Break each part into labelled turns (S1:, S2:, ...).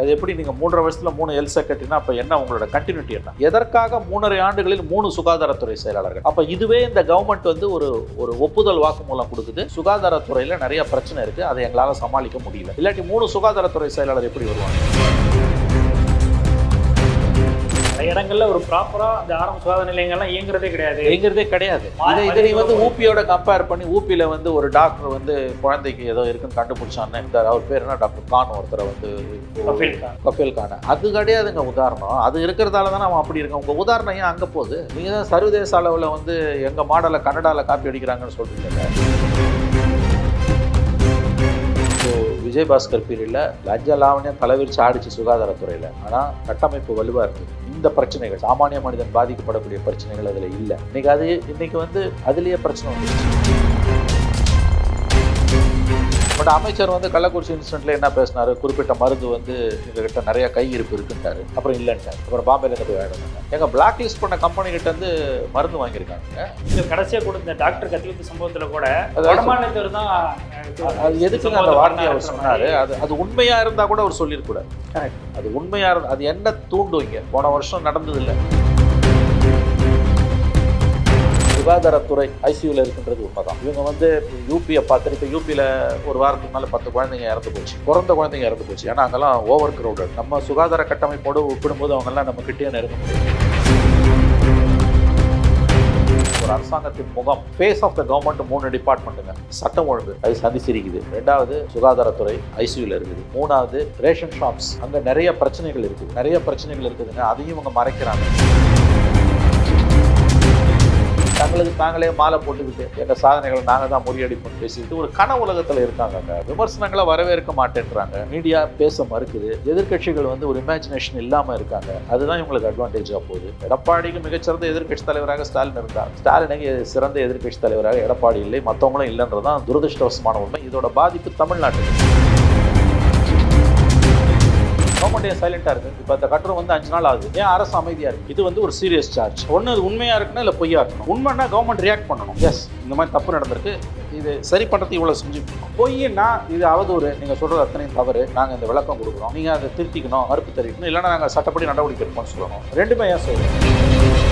S1: அது எப்படி நீங்கள் மூன்றரை வருஷத்தில் மூணு எல்சை கட்டினா அப்போ என்ன உங்களோட கண்டினியூட்டி என்ன? எதற்காக மூணரை ஆண்டுகளில் மூணு சுகாதாரத்துறை செயலாளர்கள்? அப்போ இதுவே இந்த கவர்மெண்ட் வந்து ஒரு ஒரு ஒப்புதல் வாக்குமூலம் கொடுக்குது. சுகாதாரத்துறையில் நிறைய பிரச்சனை இருக்குது அதை எங்களால் சமாளிக்க முடியல. இல்லாட்டி மூணு சுகாதாரத்துறை செயலாளர் எப்படி வருவாங்க?
S2: நிறைய இடங்கள்ல ஒரு ப்ராப்பரா அந்த ஆரம்ப சுகாதார நிலையங்கள்லாம் இயங்குறதே கிடையாது.
S1: எங்கிறதே கிடையாது. இதை இதை நீ வந்து ஊப்பியோட கம்பேர் பண்ணி ஊப்பியில் வந்து ஒரு டாக்டர் வந்து குழந்தைக்கு ஏதோ இருக்குன்னு கண்டுபிடிச்சான்னு இந்த அவர் பேர் என்ன? டாக்டர் கான் ஒருத்தரை வந்து
S2: கஃபீல் கான்.
S1: அது கிடையாதுங்க உதாரணம். அது இருக்கிறதால தானே அவன் அப்படி இருக்கான். உங்கள் உதாரணம் ஏன் அங்கே போகுது? நீங்கள் தான் சர்வதேச அளவில் வந்து எங்கள் மாடலை கன்னடாவில் காப்பி அடிக்கிறாங்கன்னு சொல்கிறீங்க ஸோ விஜயபாஸ்கர் பீரியடில் லஞ்ச லாவணியம் தலைவிரிச்சு ஆடிச்சு சுகாதாரத்துறையில். ஆனால் கட்டமைப்பு வலுவாக இருக்குது இந்த பிரச்சனைகள் சாமானிய மனிதன் பாதிக்கப்படக்கூடிய பிரச்சனைகள் அதில் இல்லை. இன்னைக்கு அது இன்னைக்கு வந்து அதுலேயே பிரச்சனை வந்துருச்சு. பட் அமைச்சர் வந்து கள்ளக்குறிச்சி இன்சிடென்ட்ல என்ன பேசினாரு? குறிப்பிட்ட மருந்து வந்து எங்ககிட்ட நிறைய கையிருப்பு இருக்குன்ட்டாரு. அப்புறம் இல்லைன்ட்டாரு. அப்புறம் பாம்பேல இருந்து போய் வாங்கிட்டு எங்க பிளாக் லிஸ்ட் பண்ண கம்பெனி கிட்ட இருந்து மருந்து வாங்கியிருக்காங்க.
S2: இந்த கடைசியா கொடுத்த டாக்டர் கத்திவித்து சம்பவத்துல கூட வடமாநிலத்தவர் தான்
S1: அது- எதுக்குங்க அந்த வார்த்தையை அவர் சொன்னாரு? அது அது உண்மையா இருந்தா கூட அவர் சொல்லியிருக்கூடாது. அது உண்மையா இருந்தா அது என்ன தூண்டும் இங்க போன வருஷம் நடந்தது இல்லை சுகாதாரத்துறை ஐசியூவில் இருக்கின்றது உண்மைதான். இவங்க வந்து யூபியை பார்த்துட்டு இப்போ யூபியில் ஒரு வாரத்துக்கு மேலே பத்து குழந்தைங்க இறந்து போச்சு. பிறந்த குழந்தைங்க இறந்து போச்சு. ஏன்னா அங்கெல்லாம் ஓவர் க்ரௌடட் நம்ம சுகாதார கட்டமைப்போடு ஒப்பிடும்போது அவங்கெல்லாம் நம்ம கிட்டே நெருங்க முடியும் ஒரு அரசாங்கத்தின் முகம் ஃபேஸ் ஆஃப் த கவர்மெண்ட் மூணு டிபார்ட்மெண்ட்டுங்க சட்டம் ஒழுங்கு. அது சந்திச்சிருக்குது ரெண்டாவது சுகாதாரத்துறை ஐசியூல இருக்குது. மூணாவது ரேஷன் ஷாப்ஸ் அங்கே நிறைய பிரச்சனைகள் இருக்குது. நிறைய பிரச்சனைகள் இருக்குதுங்க. அதையும் இவங்க மறைக்கிறாங்க. தங்களுக்கு நாங்களே மாலை போட்டுக்கிட்டு எங்கள் சாதனைகளை நாங்கள் தான் முறியடிப்போம் பேசிக்கிட்டு ஒரு கன உலகத்தில் இருக்காங்க விமர்சனங்களை வரவேற்க மாட்டேன்றாங்க. மீடியா பேச மறுக்குது. எதிர்க்கட்சிகள் வந்து ஒரு இமேஜினேஷன் இல்லாமல் இருக்காங்க. அதுதான் இவங்களுக்கு அட்வான்டேஜாக போகுது. எடப்பாடிக்கு மிகச்சிறந்த எதிர்க்கட்சி தலைவராக ஸ்டாலின் இருந்தார். ஸ்டாலினுக்கு சிறந்த எதிர்க்கட்சி தலைவராக எடப்பாடி இல்லை. மற்றவங்களும் இல்லைன்றதான் துரதிருஷ்டவசமான உண்மை. இதோட பாதிப்பு தமிழ்நாட்டுக்கு. கவர்மெண்ட் ஏன் சைலண்டாக இருக்கு? இப்போ அந்த கட்டுரை வந்து அஞ்சு நாள் ஆகுது. ஏன் அரசு அமைதியாக இருக்கு? இது வந்து ஒரு சீரியஸ் சார்ஜ் ஒன்று அது உண்மையாக இருக்கணும் இல்லை பொய்யா இருக்கணும் உண்மைன்னா கவர்மெண்ட் ரியாக்ட் பண்ணணும். எஸ் இந்த மாதிரி தப்பு நடந்திருக்கு. இது சரி பண்ணுறதுக்கு இவ்வளோ செஞ்சு பொய்னா இது அவதூறு. நீங்கள் சொல்கிறது அத்தனையும் தவறு. நாங்கள் இந்த விளக்கம் கொடுக்குறோம். நீங்கள் அதை திருத்திக்கணும் மறுப்பு தெரிவிக்கணும். இல்லைன்னா நாங்கள் சட்டப்படி நடவடிக்கை எடுப்போம்னு சொல்லணும் ரெண்டுமே ஏன் சொல்லுவோம்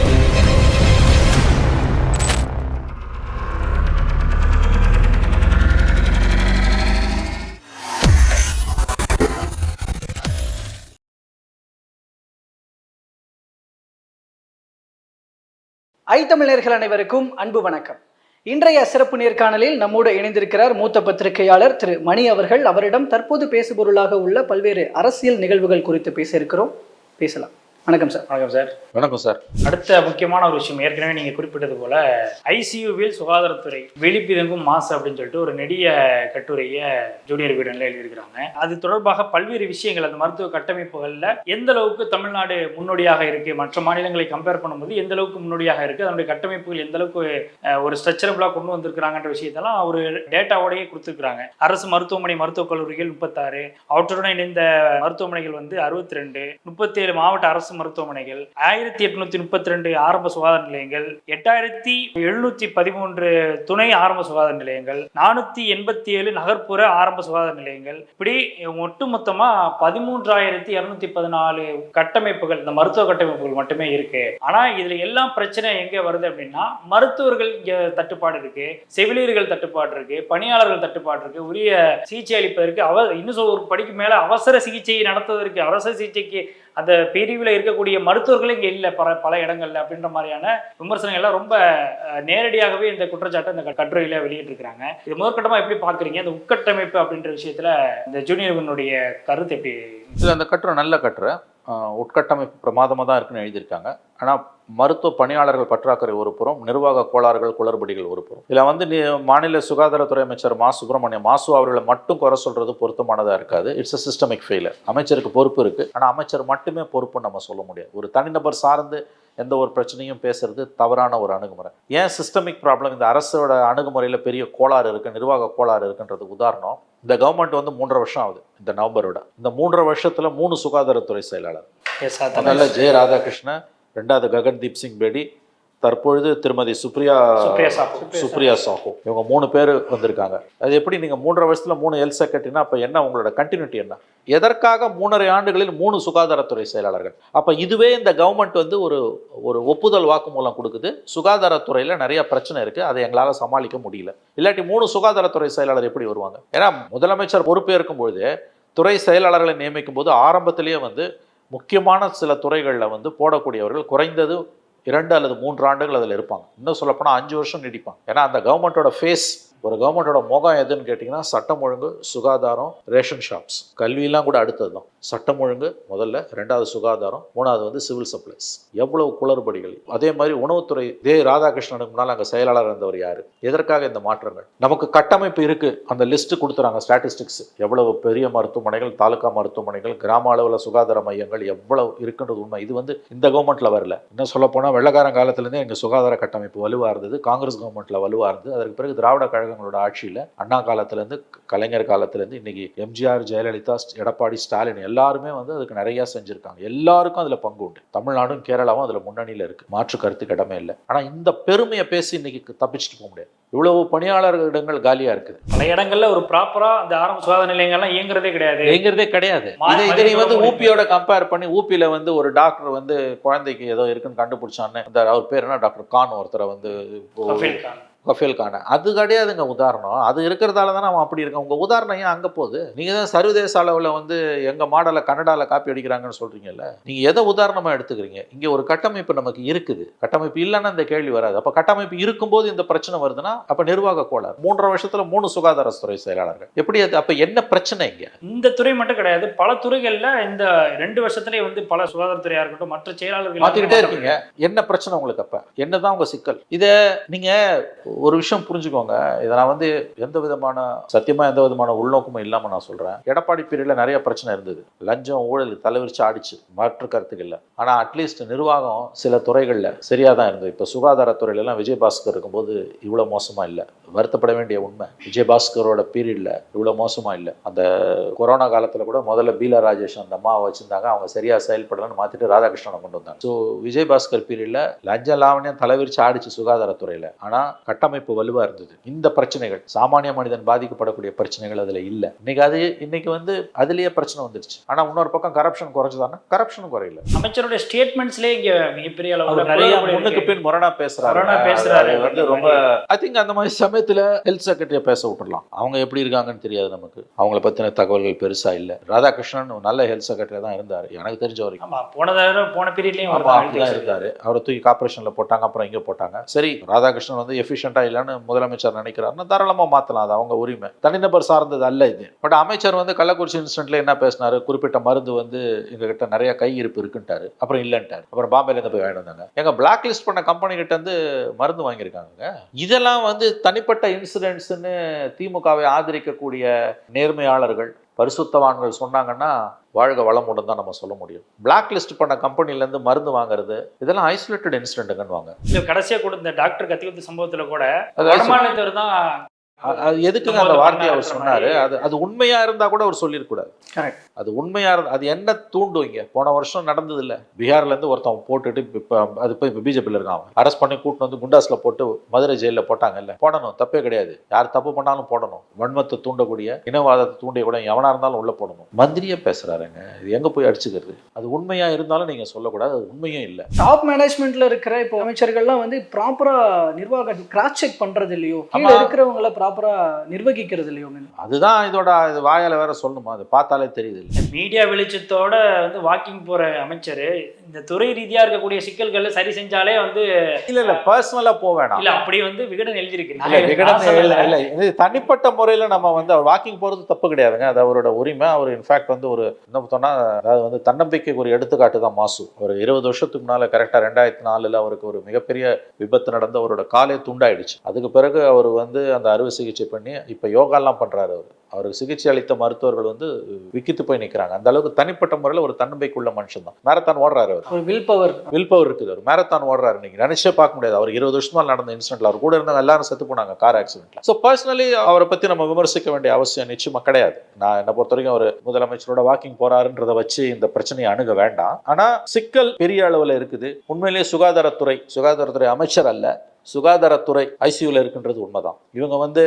S3: ஐ தமிழர்கள் அனைவருக்கும் அன்பு வணக்கம். இன்றைய சிறப்பு நேர்காணலில் நம்மோடு இணைந்திருக்கிறார் மூத்த பத்திரிகையாளர் திரு மணி அவர்கள். அவரிடம் தற்போது பேசுபொருளாக உள்ள பல்வேறு அரசியல் நிகழ்வுகள் குறித்து பேச இருக்கிறோம் பேசலாம். வணக்கம் சார்.
S2: வணக்கம் சார்.
S1: வணக்கம் சார்.
S2: அடுத்த முக்கியமான ஒரு விஷயம். ஏற்கனவே நீங்க குறிப்பிட்டது போல ஐசியூவில் சுகாதாரத்துறை வெளிப்பிதங்கும் மாசு அப்படின்னு சொல்லிட்டு ஒரு நெடிய கட்டுரையை ஜூனியர் வீடன்ல எழுதியிருக்கிறாங்க. அது தொடர்பாக பல்வேறு விஷயங்கள் அந்த மருத்துவ கட்டமைப்புகள்ல எந்த அளவுக்கு தமிழ்நாடு முன்னோடியாக இருக்கு மற்ற மாநிலங்களை கம்பேர் பண்ணும்போது எந்த அளவுக்கு முன்னோடியாக இருக்கு அதனுடைய கட்டமைப்புகள் எந்த அளவுக்கு ஒரு ஸ்ட்ரக்சரபிளா கொண்டு வந்திருக்கிறாங்கன்ற விஷயத்தெல்லாம் ஒரு டேட்டாவோடயே கொடுத்துருக்காங்க அரசு மருத்துவமனை மருத்துவக் கல்லூரிகள் முப்பத்தாறு அவற்றுடன் இணைந்த மருத்துவமனைகள் வந்து அறுபத்தி ரெண்டு முப்பத்தேழு மாவட்ட அரசு மருத்துவமனைகள் ஆயிரத்தி எட்நூத்தி முப்பத்தி ரெண்டு ஆரம்ப சுகாதார நிலையங்கள் எட்டாயிரத்தி எழுநூத்தி பதிமூன்று துணை ஆரம்ப சுகாதார நிலையங்கள் நானூத்தி எண்பத்தி ஏழு நகர்ப்புற ஆரம்ப சுகாதார நிலையங்கள். இப்படி ஒட்டுமொத்தமா பதிமூன்றாயிரத்தி இருநூத்தி பதினாலு கட்டமைப்புகள் இந்த மருத்துவ கட்டமைப்புகள் மட்டுமே இருக்கு. ஆனா இதுல எல்லாம் பிரச்சனை எங்க வருது அப்படின்னா மருத்துவர்கள் இங்க தட்டுப்பாடு இருக்கு செவிலியர்கள் தட்டுப்பாடு இருக்கு பணியாளர்கள் தட்டுப்பாடு இருக்கு உரிய சிகிச்சை அளிப்பதற்கு அவ இன்னும் ஒரு படிக்கு மேல அவசர சிகிச்சை நடத்துவதற்கு அவசர சிகிச்சைக்கு அந்த பிரிவில் இருக்கக்கூடிய மருத்துவர்களே இங்கே இல்லை பல பல இடங்கள்ல அப்படின்ற மாதிரியான விமர்சனங்கள்லாம் ரொம்ப நேரடியாகவே இந்த குற்றச்சாட்டை இந்த க- கட்டுரையில வெளியிட்டிருக்கிறாங்க. இது முதற்கட்டமாக எப்படி பார்க்குறீங்க? இந்த உட்கட்டமைப்பு அப்படின்ற விஷயத்தில் இந்த ஜூனியர்களுடைய கருத்து எப்படி?
S1: இதில் அந்த கட்டுரை நல்ல கட்டுரை. உட்கட்டமைப்பு பிரமாதமாக தான் இருக்குன்னு எழுதியிருக்காங்க. ஆனால் மருத்துவ பணியாளர்கள் பற்றாக்குறை ஒரு புறம் நிர்வாக கோளாறுகள் குளறுபடிகள் ஒரு புறம். இதில் வந்து நீ மாநில சுகாதாரத்துறை அமைச்சர் மா. சுப்பிரமணியம் மாசு அவர்களை மட்டும் குறை சொல்றது பொருத்தமானதாக இருக்காது. இட்ஸ் a சிஸ்டமிக் ஃபெயிலர் அமைச்சருக்கு பொறுப்பு இருக்குது ஆனால் அமைச்சர் மட்டுமே பொறுப்புன்னு நம்ம சொல்ல முடியாது. ஒரு தனிநபர் சார்ந்து எந்த ஒரு பிரச்சனையும் பேசுறது தவறான ஒரு அணுகுமுறை. ஏன் சிஸ்டமிக் ப்ராப்ளம் இந்த அரசோட அணுகுமுறையில் பெரிய கோளாறு இருக்குது நிர்வாக கோளாறு இருக்குன்றதுக்கு உதாரணம். இந்த கவர்மெண்ட் வந்து மூன்றரை வருஷம் ஆகுது இந்த நவம்பரோட. இந்த மூன்றரை வருஷத்துல மூணு சுகாதாரத்துறை செயலாளர். முதல்ல ஜெய ராதாகிருஷ்ணன் ரெண்டாவது ககன்தீப் சிங் பேடி தற்பொழுது திருமதி சுப்ரியா
S2: சுப்ரியா சாஹூ.
S1: சுப்ரியா சாஹூ இவங்க மூணு பேர் வந்திருக்காங்க. அது எப்படி நீங்க மூன்றரை வருஷத்துல மூணு ஹெல்த் செக்ரட்டரினா அப்ப என்ன உங்களோட கண்டினியூட்டி என்ன? எதற்காக மூணரை ஆண்டுகளில் மூணு சுகாதாரத்துறை செயலாளர்கள்? அப்ப இதுவே இந்த கவர்மெண்ட் வந்து ஒரு ஒரு ஒப்புதல் வாக்குமூலம் கொடுக்குது. சுகாதாரத்துறையில நிறைய பிரச்சனை இருக்கு. அதை எங்களால சமாளிக்க முடியல. இல்லாட்டி மூணு சுகாதாரத்துறை செயலாளர் எப்படி வருவாங்க? ஏன்னா முதலமைச்சர் பொறுப்பேற்கும் பொழுது துறை செயலாளர்களை நியமிக்கும் போது ஆரம்பத்திலேயே வந்து முக்கியமான சில துறைகளில் வந்து போடக்கூடியவர்கள் குறைந்தது இரண்டு அல்லது மூன்று ஆண்டுகள் அதில் இருப்பாங்க. இன்னும் சொல்லப்போனால் அஞ்சு வருஷம் நீடிப்பாங்க. ஏன்னா அந்த கவர்மெண்ட்டோட ஃபேஸ் ஒரு கவர்மெண்ட்டோட முகம் எதுன்னு கேட்டிங்கன்னா சட்டம் ஒழுங்கு சுகாதாரம் ரேஷன் ஷாப்ஸ் கல்வியெல்லாம் கூட அடுத்தது தான் சட்டம் ஒழுங்கு முதல்ல ரெண்டாவது சுகாதாரம் மூணாவது வந்து சிவில் சப்ளைஸ் எவ்வளவு குளறுபடிகள். அதே மாதிரி உணவுத்துறை தே ராதாகிருஷ்ணனுக்கு முன்னால் அங்கே செயலாளர் இருந்தவர் யார்? எதற்காக இந்த மாற்றங்கள்? நமக்கு கட்டமைப்பு இருக்குது அந்த லிஸ்ட் கொடுத்துறாங்க ஸ்டாட்டிஸ்டிக்ஸ் எவ்வளவு பெரிய மருத்துவமனைகள் தாலுகா மருத்துவமனைகள் கிராம அளவில் சுகாதார மையங்கள் எவ்வளவு இருக்குன்றது உண்மை. இது வந்து இந்த கவர்மெண்ட்ல வரல. இன்னும் சொல்ல போனால் வெள்ளக்காரன் காலத்துலேருந்தே எங்கள் சுகாதார கட்டமைப்பு வலுவாக இருந்தது. காங்கிரஸ் கவர்மெண்ட்ல வலுவாக இருந்தது. அதற்கு பிறகு திராவிட கழகங்களோட ஆட்சியில் அண்ணா காலத்துலேருந்து கலைஞர் காலத்துலேருந்து இன்னைக்கு எம்ஜிஆர் ஜெயலலிதா எடப்பாடி ஸ்டாலின் எல்லாருமே வந்து அதுக்கு நிறைய செஞ்சிருக்காங்க. எல்லாருக்கும் அதில் பங்கு உண்டு. தமிழ்நாடும் கேரளாவும் அதில் முன்னணியில் இருக்கு. மாற்று கருத்துக்கு இடமே இல்லை. ஆனால் இந்த பெருமையை பேசி இன்னைக்கு தப்பிச்சுட்டு போக முடியாது. இவ்வளவு பணியாளர்கள் இடங்கள் காலியாக இருக்குது.
S2: பல இடங்கள்ல ஒரு ப்ராப்பரா அந்த ஆரம்ப சுகாதார நிலையங்கள்லாம் இயங்குறதே கிடையாது.
S1: எங்கிறதே கிடையாது. இதை இதை நீ வந்து ஊபியோட கம்பேர் பண்ணி ஊபியில வந்து ஒரு டாக்டர் வந்து குழந்தைக்கு ஏதோ இருக்குன்னு கண்டுபிடிச்சான்னு அவர் பேர் என்ன? டாக்டர் கான் ஒருத்தரை வந்து இப்போ
S2: கஃபீல் கான்.
S1: கஃபேல் கான அது கிடையாதுங்க உதாரணம். அது இருக்கிறதால தானே அவன் அப்படி இருக்கான். உங்க உதாரணம் ஏன் அங்கே போகுது? நீங்க தான் சர்வதேச அளவில் வந்து எங்க மாடலை கன்னடால காப்பி அடிக்கிறாங்கன்னு சொல்றீங்கல்ல? நீங்க எதை உதாரணமா எடுத்துக்கிறீங்க? இங்க ஒரு கட்டமைப்பு நமக்கு இருக்குது. கட்டமைப்பு இல்லைன்னா இந்த கேள்வி வராது. அப்ப கட்டமைப்பு இருக்கும்போது இந்த பிரச்சனை வருதுன்னா அப்ப நிர்வாக கோளாறு. மூன்றரை வருஷத்துல மூணு சுகாதாரத்துறை செயலாளர்கள். எப்படி அது அப்ப என்ன பிரச்சனை இங்க?
S2: இந்த துறை மட்டும் கிடையாது. பல துறைகள்ல இந்த ரெண்டு வருஷத்துலயே வந்து பல சுகாதாரத்துறையா இருக்கட்டும் மற்ற செயலாளர்கள்
S1: மாத்திக்கிட்டே இருக்கீங்க. என்ன பிரச்சனை உங்களுக்கு அப்ப? என்னதான் உங்க சிக்கல்? இத நீங்க ஒரு விஷயம் புரிஞ்சுக்கோங்க. இதை நான் வந்து எந்த விதமான சத்தியமாக எந்த விதமான உள்நோக்கமும் இல்லாமல் நான் சொல்கிறேன் எடப்பாடி பீரியடில் நிறைய பிரச்சனை இருந்தது. லஞ்சம் ஊழல் தலைவிரிச்சு ஆடிச்சு. மாற்று கருத்துக்கள் இல்லை. அட்லீஸ்ட் நிர்வாகம் சில துறைகளில் சரியாக தான் இருந்தது. இப்போ சுகாதாரத்துறையிலலாம் விஜயபாஸ்கர் இருக்கும்போது இவ்வளோ மோசமாக இல்லை. வருத்தப்பட வேண்டிய உண்மை. விஜயபாஸ்கரோட பீரியடில் இவ்வளோ மோசமாக இல்லை. அந்த கொரோனா காலத்தில் கூட முதல்ல பீலா ராஜேஷ் அந்த அம்மாவை வச்சுருந்தாங்க. அவங்க சரியாக செயல்படலன்னு மாற்றிட்டு ராதாகிருஷ்ணனை கொண்டு வந்தாங்க. ஸோ விஜயபாஸ்கர் பீரியடில் லஞ்ச லாவணியம் தலைவிரிச்சு ஆடிச்சு சுகாதாரத்துறையில். ஆனால் கட்ட கட்டமைப்பு வலுவா இருந்தது. இந்த பிரச்சனைகள் சாமானிய மனிதன் பாதிக்கப்படக்கூடிய பிரச்சனைகள் அதுல இல்ல. இன்னைக்கு அது இன்னைக்கு வந்து அதுலயே பிரச்சனை வந்துருச்சு. ஆனா இன்னொரு பக்கம் கரப்ஷன் குறைஞ்சதானா கரப்ஷன் குறையல.
S2: அமைச்சருடைய ஸ்டேட்மெண்ட்ஸ்லயே இங்க மிகப்பெரிய அளவுல
S1: நிறைய முன்னுக்கு. பின் முரணா பேசுறாரு. அது வந்து ரொம்ப ஐ திங்க் அந்த மாதிரி சமயத்துல ஹெல்த் செக்ரட்டரியை பேச விட்டுறலாம் அவங்க எப்படி இருக்காங்கன்னு தெரியாது நமக்கு. அவங்கள பத்தின தகவல்கள் பெருசா இல்ல. ராதாகிருஷ்ணன் நல்ல ஹெல்த் செக்ரட்டரி தான் இருந்தாரு. எனக்கு தெரிஞ்ச வரைக்கும்.
S2: போன போன பீரியட்லயும்
S1: இருந்தாரு. அவரை தூக்கி கார்பரேஷன்ல போட்டாங்க அப்புறம் இங்க போட்டாங்க? சரி ராதாகிருஷ்ணன் வந்து எஃபிஷியண்டா இல்லைன்னு முதலமைச்சர் நினைக்கிறாருன்னா தாராளமாக மாற்றலாம் அது அவங்க உரிமை. தனிநபர் சார்ந்தது அல்ல இது. பட் அமைச்சர் வந்து கள்ளக்குறிச்சி இன்சிடென்ட்ல என்ன பேசினாரு? குறிப்பிட்ட மருந்து வந்து எங்ககிட்ட நிறைய கையிருப்பு இருக்குன்ட்டாரு. அப்புறம் இல்லைன்ட்டாரு. அப்புறம் பாம்பேல இருந்து போய் வாங்கிட்டு வந்தாங்க. எங்க பிளாக் லிஸ்ட் பண்ண கம்பெனி கிட்ட இருந்து மருந்து வாங்கியிருக்காங்க இதெல்லாம் வந்து தனிப்பட்ட இன்சிடென்ட்ஸ்னு திமுகவை ஆதரிக்கக்கூடிய நேர்மையாளர்கள் பரிசுத்தவான்கள் சொன்னாங்கன்னா வாழ்க வளமுடன் தான் நம்ம சொல்ல முடியும். பிளாக் லிஸ்ட் பண்ண கம்பெனிலேருந்து மருந்து வாங்குறது இதெல்லாம் ஐசோலேட்டட் இன்சிடென்ட்டுங்கன்னு வாங்க.
S2: இல்ல கடைசியா கூட இந்த டாக்டர் கத்தி சம்பவத்துல கூட தான்
S1: அது எதுக்குங்க அந்த வார்த்தையை அவர் சொன்னாரு? அது அது உண்மையா இருந்தா கூட அவர் சொல்லியிருக்கூடாது.
S3: Correct.
S1: அது உண்மையா இருந்தா அது என்ன தூண்டும் இங்க போன வருஷம் நடந்தது இல்ல பீகார்ல இருந்து ஒருத்தன் போட்டுட்டு இப்ப அது போய் இப்ப பிஜேபியில் இருக்கான் அவன். அரெஸ்ட் பண்ணி கூட்டிட்டு வந்து குண்டாஸ்ல போட்டு மதுரை ஜெயில போட்டாங்க இல்ல போடணும் தப்பே கிடையாது. யார் தப்பு பண்ணாலும் போடணும். வன்மத்தை தூண்டக்கூடிய இனவாதத்தை தூண்டிய எவனா இருந்தாலும் உள்ள போடணும். மந்திரியே பேசுறாருங்க. இது எங்க போய் அடிச்சுக்கிறது? அது உண்மையா இருந்தாலும் நீங்க சொல்லக்கூடாது. அது உண்மையும் இல்ல.
S3: டாப் மேனேஜ்மெண்ட்ல இருக்கிற இப்போ அமைச்சர்கள்லாம் வந்து ப்ராப்பரா நிர்வாகம் கிராஸ் செக் பண்றது இல்லையோ. இருக்கிறவங்கள ப்ராப்பரா நிர்வகிக்கிறது இல்லையோ
S1: அதுதான் இதோட இது வாயால வேற சொல்லணுமா? அது பார்த்தாலே தெரியுது இல்ல
S2: மீடியா வெளிச்சத்தோட வந்து வாக்கிங் போற அமைச்சர் இந்த துறை ரீதியா இருக்கக்கூடிய சிக்கல்களை சரி செஞ்சாலே வந்து
S1: இல்ல இல்ல பர்சனலா போக வேணாம்.
S2: இல்ல அப்படி வந்து விகடன் எழுதியிருக்கு
S1: இல்ல விகடன் இல்ல இல்ல. இது தனிப்பட்ட முறையில நம்ம வந்து அவர் வாக்கிங் போறது தப்பு கிடையாதுங்க. அது அவரோட உரிமை. அவர் இன்ஃபேக்ட் வந்து ஒரு என்ன சொன்னா அதாவது வந்து தன்னம்பிக்கைக்கு ஒரு எடுத்துக்காட்டு தான் மாசு. ஒரு இருபது வருஷத்துக்கு முன்னால கரெக்டா ரெண்டாயிரத்தி நாலுல அவருக்கு ஒரு மிகப்பெரிய விபத்து நடந்து அவரோட காலே துண்டாயிடுச்சு. அதுக்கு பிறகு அவர் வந்து அந்த அறுவை சிகிச்சை பண்ணி இப்போ யோகாலாம் பண்றாரு அவர். அவருக்கு சிகிச்சை அளித்த மருத்துவர்கள் வந்து விக்கித்து போய் நிற்கிறாங்க அந்த அளவுக்கு தனிப்பட்ட முறையில் ஒரு தன்னம்பிக்கையுள்ள மனுஷன் தான். மேரத்தான் ஓடுறாரு அவர்.
S3: வில் பவர்
S1: வில் பவர் இருக்குது அவர். மேரத்தான் ஓடுறாரு நீங்க நினைச்சே பார்க்க முடியாது. அவர் இருபது வருஷமா நடந்த இன்சிடென்ட்ல அவர் கூட இருந்தவங்க எல்லாரும் செத்து போனாங்க கார் ஆக்சிடென்ட்ல ஸோ பர்சனலி அவரை பத்தி நம்ம விமர்சிக்க வேண்டிய அவசியம் நிச்சயமா கிடையாது. நான் என்ன பொறுத்த வரைக்கும் அவர் முதலமைச்சரோட வாக்கிங் போறாருன்றதை வச்சு இந்த பிரச்சனையை அணுக வேண்டாம். ஆனா சிக்கல் பெரிய அளவுல இருக்குது. உண்மையிலேயே சுகாதாரத்துறை சுகாதாரத்துறை அமைச்சர் அல்ல. சுகாதாரத்துறை ஐசியூல இருக்குன்றது உண்மைதான். இவங்க வந்து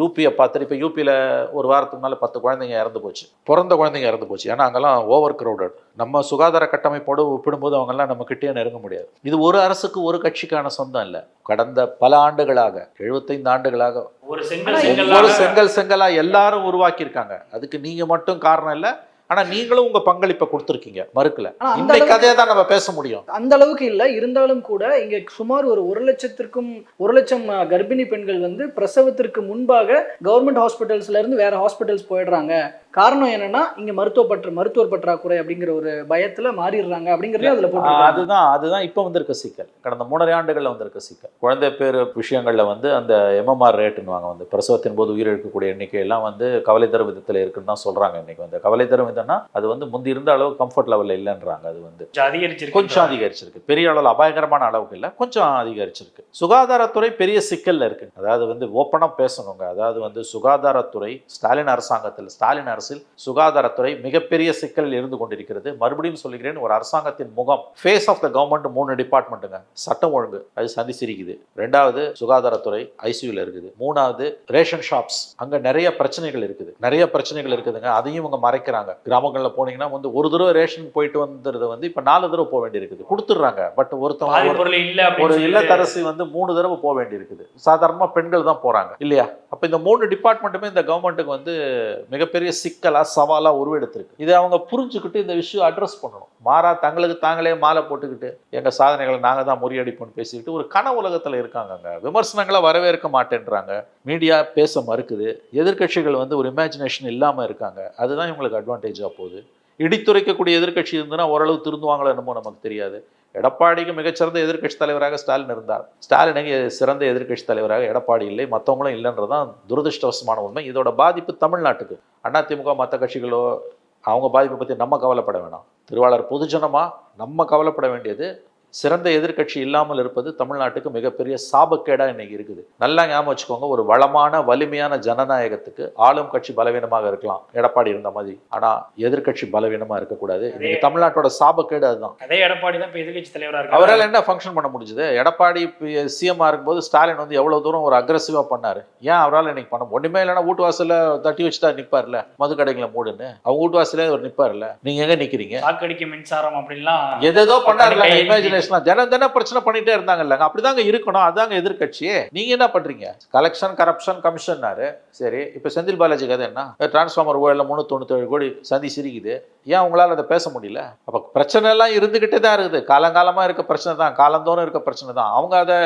S1: யூபியை பார்த்துட்டு இப்போ யூபியில் ஒரு வாரத்துக்கு மேலே பத்து குழந்தைங்க இறந்து போச்சு. பிறந்த குழந்தைங்க இறந்து போச்சு. ஏன்னா அங்கெல்லாம் ஓவர் crowded. நம்ம சுகாதார கட்டமைப்போடு ஒப்பிடும்போது அவங்கெல்லாம் நம்ம கிட்டே நெருங்க முடியாது. இது ஒரு அரசுக்கு ஒரு கட்சிக்கான சொந்தம் இல்லை. கடந்த பல ஆண்டுகளாக எழுபத்தைந்து ஆண்டுகளாக
S2: ஒரு செங்கல்
S3: ஆனா
S1: ஒவ்வொரு
S2: செங்கல்
S1: செங்கல் செங்கலா எல்லாரும் உருவாக்கியிருக்காங்க. அதுக்கு நீங்க மட்டும் காரணம் இல்லை ஆனா நீங்களும் உங்க பங்களிப்பை கொடுத்துருக்கீங்க மறுக்கல.
S3: அளவுக்கு-
S1: கதையை தான் நம்ம பேச முடியும்.
S3: அந்த அளவுக்கு இல்ல. இருந்தாலும் கூட இங்க சுமார் ஒரு ஒரு லட்சத்திற்கும் ஒரு லட்சம் கர்ப்பிணி பெண்கள் வந்து பிரசவத்திற்கு முன்பாக கவர்மெண்ட் ஹாஸ்பிட்டல்ஸ்ல இருந்து வேற ஹாஸ்பிட்டல்ஸ் போயிடுறாங்க. காரணம் என்னன்னா இங்க மருத்துவ பற்று மருத்துவர் பற்றாக்குறை அப்படிங்கிற ஒரு பயத்துல மாறிடுறாங்க அப்படிங்கறதையும் அதுல
S1: அதுதான் அதுதான் இப்போ வந்திருக்க சிக்கல். கடந்த மூணரை ஆண்டுகளில் வந்திருக்க சிக்கல். குழந்தை பேர் விஷயங்களில் வந்து அந்த எம்எம்ஆர் ரேட்டுன்னு வந்து. பிரசவத்தின் போது உயிரிழக்கக்கூடிய எண்ணிக்கை எல்லாம் வந்து கவலை தரும் விதத்தில் இருக்குன்னு தான் சொல்றாங்க இன்னைக்கு வந்து. கவலை தரும் விதம்னா அது வந்து முந்தி இருந்த அளவு கம்ஃபர்ட் லெவலில் இல்லைன்றாங்க. அது வந்து
S2: அதிகரிச்சிருக்கு
S1: கொஞ்சம் அதிகரிச்சிருக்கு. பெரிய அளவில் அபாயகரமான அளவுக்கு இல்லை கொஞ்சம் அதிகரிச்சிருக்கு. சுகாதாரத்துறை பெரிய சிக்கல்ல இருக்கு. அதாவது வந்து ஓப்பனாக பேசணுங்க. அதாவது வந்து சுகாதாரத்துறை ஸ்டாலின் அரசாங்கத்தில் ஸ்டாலின் அரசில் சுகாதாரத்துறை மிகப்பெரிய சிக்கலில் இருந்து கொண்டிருக்கிறது. மறுபடியும் சொல்லுகிறேன் ஒரு அரசாங்கத்தின் முகம் ஃபேஸ் ஆஃப் த கவர்மெண்ட் மூணு டிபார்ட்மெண்ட்டுங்க சட்டம் ஒழுங்கு அது சந்தி சிரிக்குது. ரெண்டாவது சுகாதாரத்துறை ஐசியூல இருக்குது. மூணாவது ரேஷன் ஷாப்ஸ் அங்க நிறைய பிரச்சனைகள் இருக்குது. நிறைய பிரச்சனைகள் இருக்குதுங்க. அதையும் இவங்க மறைக்கிறாங்க. கிராமங்கள்ல போனீங்கன்னா வந்து ஒரு தடவை ரேஷன் போயிட்டு வந்துறது வந்து இப்ப நாலு தடவை போக வேண்டியிருக்குது. கொடுத்துட்றாங்க. பட் ஒருத்தவங்க ஒரு- இல்லத்தரசி வந்து மூணு தடவை போக வேண்டியிருக்குது. சாதாரணமா பெண்கள் தான் போறாங்க. இல்லையா? அப்ப இந்த மூணு டிபார்ட்மெண்ட்டுமே இந்த கவர்மெண்ட்டுக்கு வந்து மிகப்பெரிய சிக்கலா சவாலா உருவெடுத்திருக்கு. இதை அவங்க புரிஞ்சுக்கிட்டு இந்த விஷயம் அட்ரஸ் பண்ணணும். மாறா தங்களுக்கு தாங்களே மாலை போட்டுக்கிட்டு எங்க சாதனைகளை நாங்க தான் முறியடிப்போம்னு பேசிக்கிட்டு ஒரு கன உலகத்துல இருக்காங்கங்க. விமர்சனங்களை வரவேற்க மாட்டேன்றாங்க. மீடியா பேச மறுக்குது. எதிர்க்கட்சிகள் வந்து ஒரு இமேஜினேஷன் இல்லாம இருக்காங்க. அதுதான் இவங்களுக்கு அட்வான்டேஜா போகுது இடித்துரைக்கக்கூடிய எதிர்க்கட்சி இருந்ததுன்னா ஓரளவு திருந்துவாங்களோ என்னமோ நமக்கு தெரியாது. எடப்பாடிக்கு மிகச்சிறந்த எதிர்க்கட்சி தலைவராக ஸ்டாலின் இருந்தார். ஸ்டாலினுக்கு சிறந்த எதிர்க்கட்சி தலைவராக எடப்பாடி இல்லை மற்றவங்களும் இல்லைன்றதான் துரதிருஷ்டவசமான உண்மை. இதோட பாதிப்பு தமிழ்நாட்டுக்கு. அதிமுக மற்ற கட்சிகளோ அவங்க பாதிப்பை பற்றி நம்ம கவலைப்பட வேணாம். திருவாளர் பொதுஜனமாக நம்ம கவலைப்பட வேண்டியது சிறந்த எதிர்க்கட்சி இல்லாமல் இருப்பது தமிழ்நாட்டுக்கு மிகப்பெரிய சாபக்கேடா இன்னைக்கு இருக்குது. நல்லா ஞாபகம் வச்சுக்கோங்க ஒரு வளமான வலிமையான ஜனநாயகத்துக்கு ஆளும் கட்சி பலவீனமாக இருக்கலாம். எடப்பாடி இருந்த மாதிரி. ஆனா எதிர்க்கட்சி பலவீனமா இருக்கக்கூடாது. இன்னைக்கு தமிழ்நாட்டோட சாபக்கேடு அதுதான்.
S2: அதே எடப்பாடி தான் இப்ப எதிர்கட்சி தலைவரா இருக்காரு.
S1: அவரால் என்ன ஃபங்க்ஷன் பண்ண முடிஞ்சது? எடப்பாடி சிஎம்ஆ இருக்கும்போது ஸ்டாலின் வந்து எவ்வளவு தூரம் ஒரு அக்ரஸிவா பண்ணாரு? ஏன் அவரால் இன்னைக்கு பண்ண ஒண்ணுமே இல்லைன்னா வீட்டு வாசல்ல தட்டி வச்சுட்டா நிப்பார்ல? மது கடைகளை மூடுன்னு. அவங்க வீட்டு வாசலே அவர் நிப்பார்ல. நீங்க எங்க நிக்கிறீங்க?
S2: சாக்கடிக்க மின்சாரம் அப்படின்லாம்
S1: எதேதோ பண்ணாருல
S2: கை-
S1: பேசலாம். தினம் தினம் பிரச்சனை பண்ணிட்டே இருந்தாங்கல்ல. அப்படிதாங்க இருக்கணும். அதாங்க எதிர்கட்சி நீங்க என்ன பண்றீங்க? கலெக்ஷன் கரப்ஷன் கமிஷன்னாரு சரி இப்ப செந்தில் பாலாஜி கதை என்ன? டிரான்ஸ்ஃபார்மர் ஓயில முந்நூற்றி தொண்ணூத்தேழு கோடி சந்தி சிரிக்குது. ஏன் உங்களால அதை பேச முடியல? அப்ப பிரச்சனை எல்லாம் இருந்துகிட்டே தான் இருக்குது. காலங்காலமா இருக்க பிரச்சனை தான். காலந்தோறும் இருக்க பிரச்சனை தான். அவங்க அதை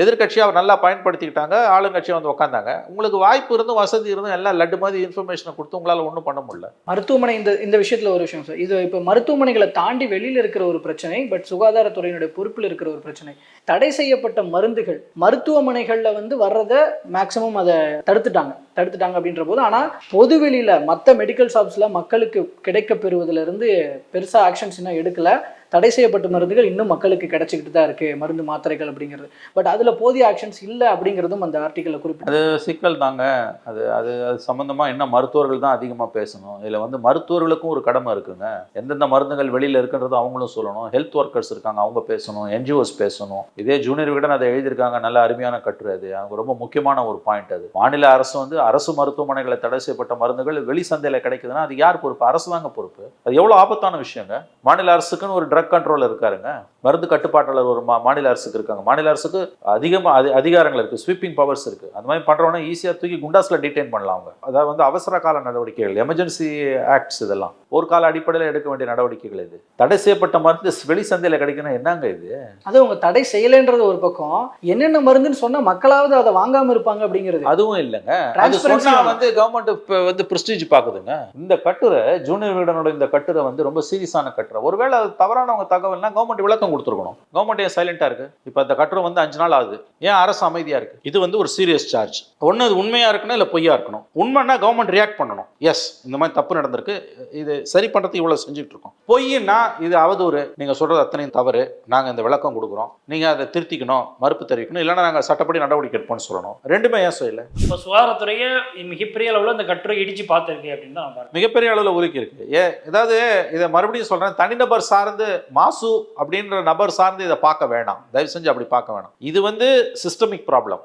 S1: எதிர்கட்சியை அவர் நல்லா பயன்படுத்திக்கிட்டாங்க ஆளுங்கட்சியை வந்து உட்காந்தாங்க உங்களுக்கு வாய்ப்பு இருந்தும் வசதி இருந்தும் எல்லாம் லட்டு மாதிரி இன்ஃபர்மேஷனை கொடுத்து உங்களால் ஒன்றும் பண்ண முடியல.
S3: மருத்துவமனை இந்த இந்த விஷயத்தில் ஒரு விஷயம் சார். இது இப்போ மருத்துவமனைகளை தாண்டி வெளியில் இருக்கிற ஒரு பிரச்சனை பட் சுகாதாரத்துறையினுடைய பொறுப்பில் இருக்கிற ஒரு பிரச்சனை. தடை செய்யப்பட்ட மருந்துகள் மருத்துவமனைகளில் வந்து வர்றதை மேக்சிமம் அதை தடுத்துட்டாங்க. தடுத்துட்டாங்க அப்படின்ற போது ஆனால் பொது வெளியில் மற்ற மெடிக்கல் ஷாப்ஸில் மக்களுக்கு கிடைக்க பெறுவதிலிருந்து பெருசாக ஆக்ஷன்ஸ் இன்னும் எடுக்கலை. தடை செய்யப்பட்ட மருந்துகள் இன்னும் மக்களுக்கு கிடைச்சிக்கிட்டு தான் இருக்குது மருந்து மாத்திரைகள் அப்படிங்கிறது. பட் அதில் போதிய ஆக்ஷன்ஸ் இல்லை அப்படிங்கிறதும் அந்த ஆர்டிக்கலில் குறிப்பிட்டு
S1: சிக்கல் தாங்க. அது அது அது சம்மந்தமாக என்ன மருத்துவர்கள் தான் அதிகமாக பேசணும். இதில் வந்து மருத்துவர்களுக்கும் ஒரு கடமை இருக்குங்க. எந்தெந்த மருந்துகள் வெளியில் இருக்குன்றது அவங்களும் சொல்லணும். ஹெல்த் ஒர்க்கர்ஸ் இருக்காங்க அவங்க பேசணும். என்ஜிஓஸ் பேசணும். இதே ஜூனியர் விகடன் அதை எழுதியிருக்காங்க. நல்ல அருமையான கட்டுரை அது. அவங்க ரொம்ப முக்கியமான ஒரு பாயிண்ட் அது. மாநில அரசு வந்து அரசு மருத்துவமனைகளை தடை செய்யப்பட்ட மருந்துகள் வெளி சந்தையில் கிடைக்குதுன்னா அது யார் பொறுப்பு? அரசு தாங்க பொறுப்பு. அது எவ்வளோ ஆபத்தான விஷயங்க. மாநில அரசுக்குன்னு ஒரு ட்ரக் கண்ட்ரோல் இருக்காருங்க. மருந்து கட்டுப்பாட்டாளர் ஒரு மா மாநில அரசுக்கு இருக்காங்க. மாநில அரசுக்கு அதிகமாக அதி அதிகாரங்கள் இருக்குது ஸ்வீப்பிங் பவர்ஸ் இருக்குது அந்த மாதிரி பண்ணுறவனா ஈஸியாக தூக்கி குண்டாஸில் டிடைன் பண்ணலாம் அவங்க. அதாவது வந்து அவசர கால நடவடிக்கைகள் எமர்ஜென்சி ஆக்ட்ஸ் இதெல்லாம். ஒரு கால அடிப்படையில் எடுக்க வேண்டிய நடவடிக்கைகள் இது. தடை செய்யப்பட்ட மருந்து வெளி சந்தையில் கிடைக்கணும் என்னங்க இது?
S3: அது அவங்க தடை செய்யலைன்றது ஒரு பக்கம். என்னென்ன மருந்துன்னு சொன்னா மக்களாவது அதை வாங்காம இருப்பாங்க அப்படிங்கிறது.
S1: அதுவும் இல்லைங்க. வந்து கவர்மெண்ட் வந்து பிரஸ்டீஜ் பாக்குதுங்க. இந்த கட்டுரை ஜூனியர் விகடனோட இந்த கட்டுரை வந்து ரொம்ப சீரியஸான கட்டுரை. ஒருவேளை அது தவறானவங்க தகவல்னா கவர்மெண்ட் விளக்கம் கொடுத்துருக்கணும். கவர்மெண்ட் ஏன் சைலண்டா இருக்கு? இப்போ அந்த கட்டுரை வந்து அஞ்சு நாள் ஆகுது. ஏன் அரசு அமைதியா இருக்கு? இது வந்து ஒரு சீரியஸ் சார்ஜ் ஒன்று அது உண்மையா இருக்கணும் இல்லை பொய்யா இருக்கணும்? உண்மைன்னா கவர்மெண்ட் ரியாக்ட் பண்ணணும். எஸ் இந்த மாதிரி தப்பு நடந்திருக்கு. இது சரி பண்றதுக்கு இவ்வளவு செஞ்சுட்டு இருக்கோம். பொய்னா இது அவதூறு. நீங்க சொல்றது அத்தனையும் தவறு. நாங்க இந்த விளக்கம் கொடுக்குறோம். நீங்க அதை திருத்திக்கணும் மறுப்பு தெரிவிக்கணும். இல்லைன்னா நாங்க சட்டப்படி நடவடிக்கை எடுப்போம்னு சொல்லணும். ரெண்டுமே ஏன் செய்யல?
S2: இப்போ சுகாதாரத்துறையை மிகப்பெரிய அளவில் இந்த கட்டுரை இடிச்சு பார்த்துருக்கு அப்படின்னு தான்
S1: மிகப்பெரிய அளவில் உருக்கி இருக்கு. ஏ ஏதாவது இதை மறுபடியும் சொல்றேன். தனிநபர் சார்ந்து மாசு அப்படின்ற நபர் சார்ந்து இதை பார்க்க வேண்டாம் தயவு செஞ்சு அப்படி பார்க்க வேணாம். இது வந்து சிஸ்டமிக் ப்ராப்ளம்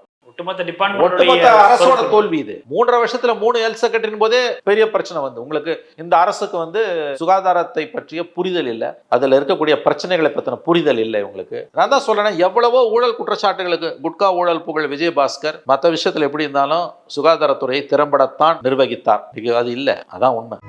S2: ஒட்டுமொத்த
S1: அரசோட தோல்வி இது. மூன்றரை வருஷத்துல மூணு ஹெல்த் செக்ரட்டரின் போதே பெரிய பிரச்சனை வந்து. உங்களுக்கு இந்த அரசுக்கு வந்து சுகாதாரத்தை பற்றிய புரிதல் இல்லை. அதுல இருக்கக்கூடிய பிரச்சனைகளை பத்தின புரிதல் இல்லை உங்களுக்கு நான் தான் சொல்றேன் எவ்வளவோ ஊழல் குற்றச்சாட்டுகளுக்கு குட்கா ஊழல் புகழ் விஜயபாஸ்கர் மற்ற விஷயத்துல எப்படி இருந்தாலும் சுகாதாரத்துறையை திறம்படத்தான் நிர்வகித்தார். அது இல்லை. அதான் உண்மை.